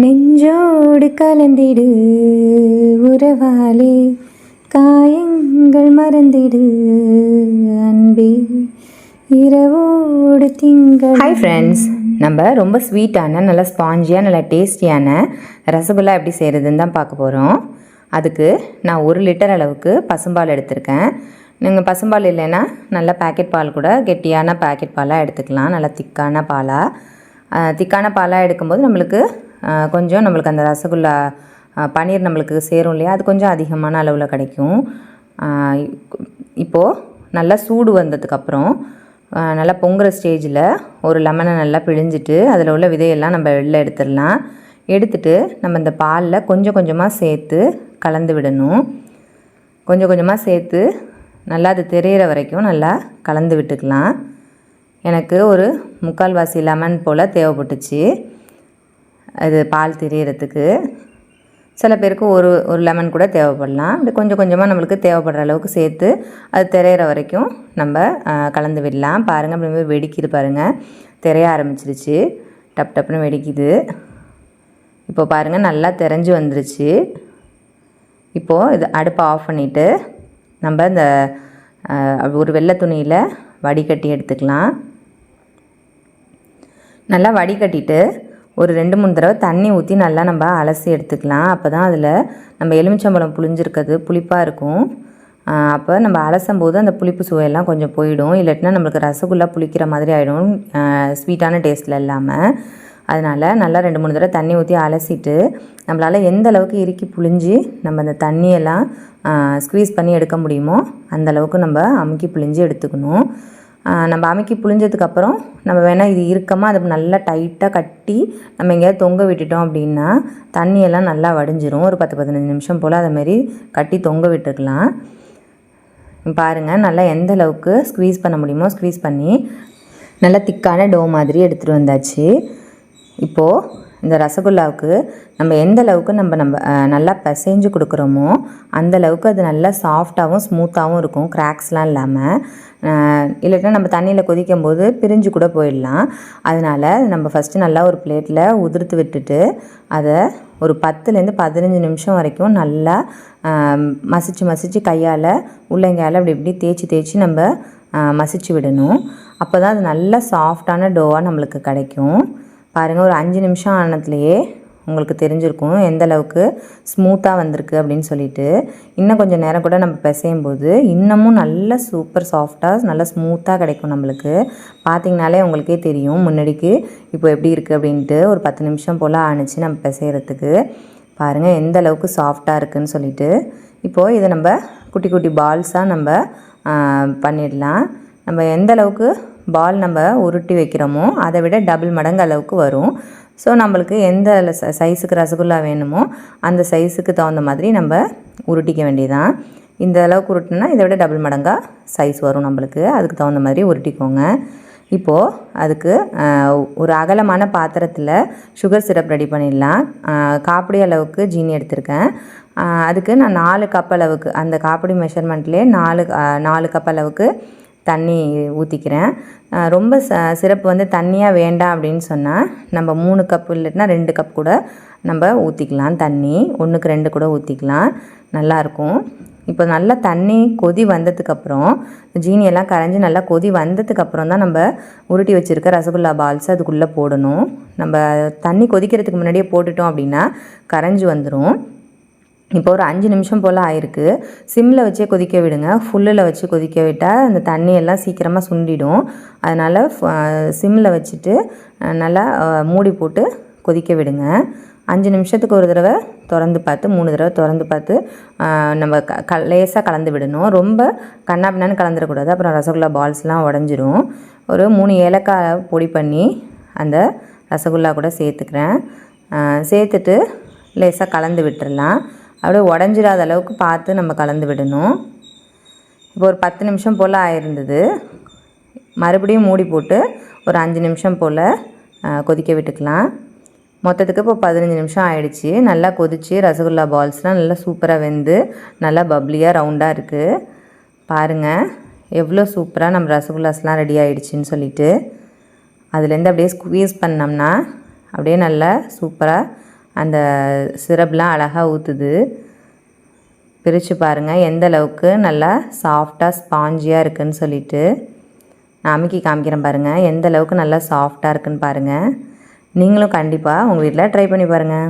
நெஞ்சோடு கலந்திடு உறவாலே. காயங்கள் மறந்திடு அன்பே. இரவோடு திங்கள். ஹாய் ஃப்ரெண்ட்ஸ் நம்ம ரொம்ப ஸ்வீட்டான நல்லா ஸ்பாஞ்சியாக நல்லா டேஸ்டியான ரசகுல்லா எப்படி செய்கிறதுன்னு தான் பார்க்க போகிறோம் அதுக்கு நான் ஒரு லிட்டர் அளவுக்கு பசும்பால் எடுத்திருக்கேன். நீங்கள் பசும்பால் இல்லைன்னா நல்ல பேக்கெட் பால் கூட கெட்டியான பாக்கெட் பாலாக எடுத்துக்கலாம். நல்லா திக்கான பாலாக திக்கான பாலாக எடுக்கும்போது நம்மளுக்கு கொஞ்சம் நம்மளுக்கு அந்த ரசகுல்லா பன்னீர் நம்மளுக்கு சேரும் இல்லையா? அது கொஞ்சம் அதிகமான அளவில் கிடைக்கும். இப்போது நல்லா சூடு வந்ததுக்கப்புறம் நல்லா பொங்குற ஸ்டேஜில் ஒரு லெமனை நல்லா பிழிஞ்சிட்டு அதில் உள்ள விதையெல்லாம் நம்ம வெளில எடுத்துடலாம். எடுத்துட்டு நம்ம இந்த பாலில் கொஞ்சம் கொஞ்சமாக சேர்த்து கலந்து விடணும். கொஞ்சம் கொஞ்சமாக சேர்த்து நல்லா அது தெரியிற வரைக்கும் நல்லா கலந்து விட்டுக்கலாம். எனக்கு ஒரு முக்கால்வாசி லெமன் போல் தேவைப்பட்டுச்சு. அது பால் தெரியறதுக்கு. சில பேருக்கு ஒரு ஒரு லெமன் கூட தேவைப்படலாம். அப்படி கொஞ்சம் கொஞ்சமாக நம்மளுக்கு தேவைப்படுற அளவுக்கு சேர்த்து அது திரையிற வரைக்கும் நம்ம கலந்து விடலாம். பாருங்கள் அப்படி வெடிக்குது பாருங்கள் திரைய ஆரம்பிச்சிருச்சு. டப் டப்னு வெடிக்குது. இப்போ பாருங்கள் நல்லா தெரிஞ்சு வந்துருச்சு. இப்போது இது அடுப்பை ஆஃப் பண்ணிவிட்டு நம்ம இந்த ஒரு வெள்ளை துணியில் வடிகட்டி எடுத்துக்கலாம். நல்லா வடிகட்டிட்டு ஒரு ரெண்டு மூணு தடவை தண்ணி ஊற்றி நல்லா நம்ம அலசி எடுத்துக்கலாம். அப்போ தான் அதில் நம்ம எலுமிச்சம்பழம் புளிஞ்சிருக்கிறது புளிப்பாக இருக்கும். அப்போ நம்ம அலசும் போது அந்த புளிப்பு சுவையெல்லாம் கொஞ்சம் போயிடும். இல்லாட்டினா நம்மளுக்கு ரசகுல்லா புளிக்கிற மாதிரி ஆகிடும் ஸ்வீட்டான டேஸ்ட்டில் இல்லாமல் அதனால் நல்லா ரெண்டு மூணு தடவை தண்ணி ஊற்றி அலசிட்டு நம்மளால் எந்த அளவுக்கு இறுக்கி புழிஞ்சு நம்ம அந்த தண்ணியெல்லாம் ஸ்க்வீஸ் பண்ணி எடுக்க முடியுமோ அந்தளவுக்கு நம்ம அமுக்கி புழிஞ்சு எடுத்துக்கணும். நம்ம அமைக்கி புழிஞ்சதுக்கப்புறம் நம்ம வேணால் இது இறுக்கமாக அதை நல்லா டைட்டாக கட்டி நம்ம எங்கேயாவது தொங்க விட்டுட்டோம் அப்படின்னா தண்ணியெல்லாம் நல்லா வடிஞ்சிரும். ஒரு பத்து பதினஞ்சு நிமிஷம் போல் அதை மாதிரி கட்டி தொங்க விட்டுருக்கலாம். பாருங்கள் நல்லா எந்த அளவுக்கு ஸ்க்வீஸ் பண்ண முடியுமோ ஸ்க்வீஸ் பண்ணி நல்லா திக்கான டோ மாதிரி எடுத்துகிட்டு வந்தாச்சு. இப்போது இந்த ரசகுல்லாவுக்கு நம்ம எந்த அளவுக்கு நம்ம நம்ம நல்லா பிசைஞ்சு கொடுக்குறோமோ அந்த அளவுக்கு அது நல்லா சாஃப்டாகவும் ஸ்மூத்தாகவும் இருக்கும் கிராக்ஸ்லாம் இல்லாமல் இல்லைன்னா நம்ம தண்ணியில் கொதிக்கும் போது பிரிஞ்சு கூட போயிடலாம். அதனால் நம்ம ஃபஸ்ட்டு நல்லா ஒரு பிளேட்டில் உதிர்த்து விட்டுட்டு அதை ஒரு பத்துலேருந்து பதினஞ்சு நிமிஷம் வரைக்கும் நல்லா மசிச்சு மசிச்சு கையால் உள்ளங்கையால் அப்படி இப்படி தேய்ச்சி தேய்ச்சி நம்ம மசிச்சு விடணும். அப்போ தான் அது நல்லா சாஃப்டான டோவாக நம்மளுக்கு கிடைக்கும். பாருங்கள் ஒரு அஞ்சு நிமிஷம் ஆனதுலேயே உங்களுக்கு தெரிஞ்சிருக்கும் எந்த அளவுக்கு ஸ்மூத்தாக வந்திருக்கு அப்படின்னு சொல்லிட்டு. இன்னும் கொஞ்சம் நேரம் கூட நம்ம பிசையும் போது இன்னமும் நல்ல சூப்பர் சாஃப்டாக நல்லா ஸ்மூத்தாக கிடைக்கும் நம்மளுக்கு. பார்த்தீங்கனாலே உங்களுக்கே தெரியும் முன்னாடிக்கு இப்போ எப்படி இருக்குது அப்படின்ட்டு. ஒரு பத்து நிமிஷம் போல் ஆணுச்சு நம்ம பிசைகிறதுக்கு பாருங்கள் எந்த அளவுக்கு சாஃப்டாக இருக்குன்னு சொல்லிட்டு. இப்போது இதை நம்ம குட்டி குட்டி பால்ஸாக நம்ம பண்ணிடலாம். நம்ம எந்த அளவுக்கு பால் நம்ம உருட்டி வைக்கிறோமோ அதை விட டபுள் மடங்கு அளவுக்கு வரும். ஸோ நம்மளுக்கு எந்த ச- சைஸுக்கு ரசகுல்லா வேணுமோ அந்த சைஸுக்கு தகுந்த மாதிரி நம்ம உருட்டிக்க வேண்டியதான் இந்த அளவுக்கு உருட்டினா இதை விட டபுள் மடங்காக சைஸ் வரும் நம்மளுக்கு. அதுக்கு தகுந்த மாதிரி உருட்டிக்கோங்க. இப்போது அதுக்கு ஒரு அகலமான பாத்திரத்தில் சுகர் சிரப் ரெடி பண்ணிடலாம். ஆஹ், காப்பிடி அளவுக்கு ஜீனி எடுத்திருக்கேன். அதுக்கு நான் நாலு கப் அளவுக்கு அந்த காப்பிடி மெஷர்மெண்ட்லேயே நாலு நாலு கப் அளவுக்கு தண்ணி ஊற்றிக்கிறேன் ரொம்ப ச சிரப்பு வந்து தண்ணியாக வேண்டாம் அப்படின்னு சொன்னால் நம்ம மூணு கப் இல்லைன்னா ரெண்டு கப் கூட நம்ம ஊற்றிக்கலாம் தண்ணி ஒன்றுக்கு ரெண்டு கூட ஊற்றிக்கலாம் நல்லாயிருக்கும் இப்போ நல்லா தண்ணி கொதி வந்ததுக்கப்புறம் ஜீனியெல்லாம் கரைஞ்சி நல்லா கொதி வந்ததுக்கப்புறம் தான் நம்ம உருட்டி வச்சுருக்க ரசகுல்லா பால்ஸ் அதுக்குள்ளே போடணும். நம்ம தண்ணி கொதிக்கிறதுக்கு முன்னாடியே போட்டுட்டோம் அப்படின்னா கரைஞ்சி வந்துடும் இப்போ ஒரு அஞ்சு நிமிஷம் போல் ஆயிருக்கு. சிம்மில் வச்சே கொதிக்க விடுங்க. ஃபுல்லில் வச்சு கொதிக்க விட்டால் அந்த தண்ணியெல்லாம் சீக்கிரமாக சுண்டிடும். அதனால் சிம்மில் வச்சுட்டு நல்லா மூடி போட்டு கொதிக்க விடுங்க. அஞ்சு நிமிஷத்துக்கு ஒரு தடவை திறந்து பார்த்து மூணு தடவை திறந்து பார்த்து நம்ம க க லேசாக கலந்து விடணும். ரொம்ப கண்ணா பின்னான்னு கலந்துடக்கூடாது. அப்புறம் ரசகுல்லா பால்ஸ்லாம் உடஞ்சிரும். ஒரு மூணு ஏலக்காய் பொடி பண்ணி அந்த ரசகுல்லா கூட சேர்த்துக்கிறேன். சேர்த்துட்டு லேசாக கலந்து விட்டுடலாம் அப்படியே உடஞ்சிடாத அளவுக்கு பார்த்து நம்ம கலந்து விடணும். இப்போ ஒரு பத்து நிமிஷம் போல் ஆயிருந்தது. மறுபடியும் மூடி போட்டு ஒரு அஞ்சு நிமிஷம் போல் கொதிக்க விட்டுக்கலாம். மொத்தத்துக்கு இப்போ பதினஞ்சு நிமிஷம் ஆயிடுச்சு. நல்லா கொதிச்சு ரசகுல்லா பால்ஸ்லாம் நல்லா சூப்பராக வெந்து நல்லா பப்ளியாக ரவுண்டாக இருக்குது பாருங்கள் எவ்வளோ சூப்பராக நம்ம ரசகுல்லாஸ்லாம் ரெடி ஆகிடுச்சின்னு சொல்லிட்டு. அதுலேருந்து அப்படியே ஸ்குவீஸ் பண்ணோம்னா அப்படியே நல்லா சூப்பராக அந்த சிரப்லாம் அழகாக ஊற்றுது பிரித்து பாருங்கள் எந்த அளவுக்கு நல்லா சாஃப்டாக ஸ்பாஞ்சியாக இருக்குன்னு சொல்லிட்டு. நான் அமுக்கி காமிக்கிறேன் பாருங்கள் எந்த அளவுக்கு நல்லா சாஃப்டாக இருக்குன்னு பாருங்கள் நீங்களும் கண்டிப்பாக உங்கள் வீட்டில் ட்ரை பண்ணி பாருங்கள்